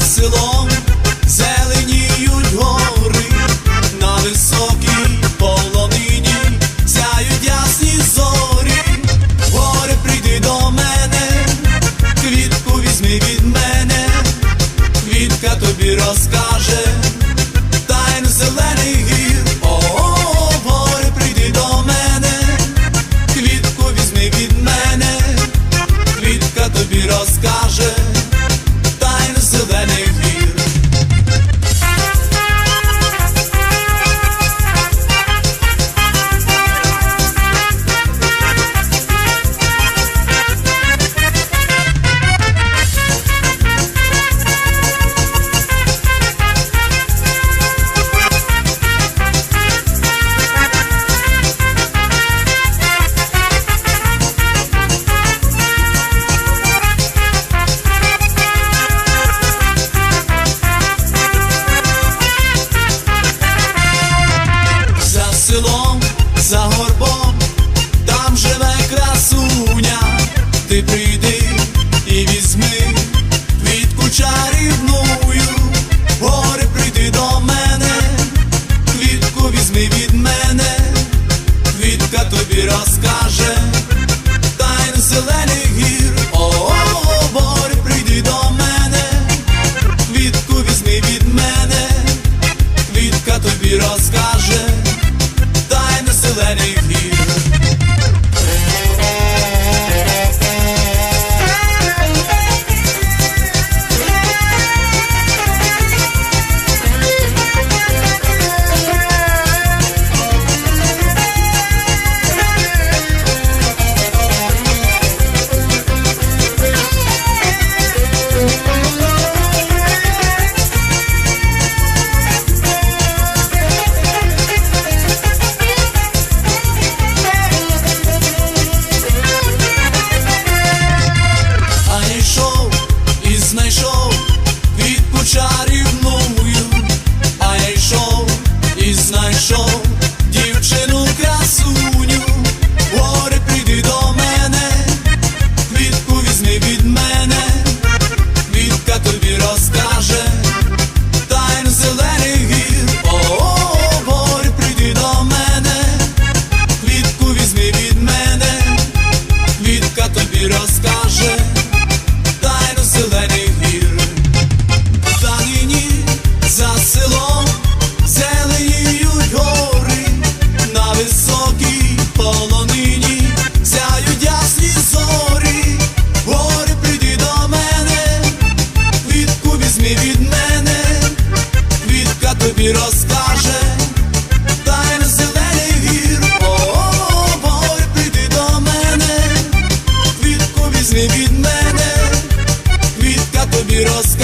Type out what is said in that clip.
селом зеленіють гори, на високій полонині сяють ясні зорі, горе прийди до мене, квітку візьми від мене, квітка тобі розкаже. Ти прийди je biraz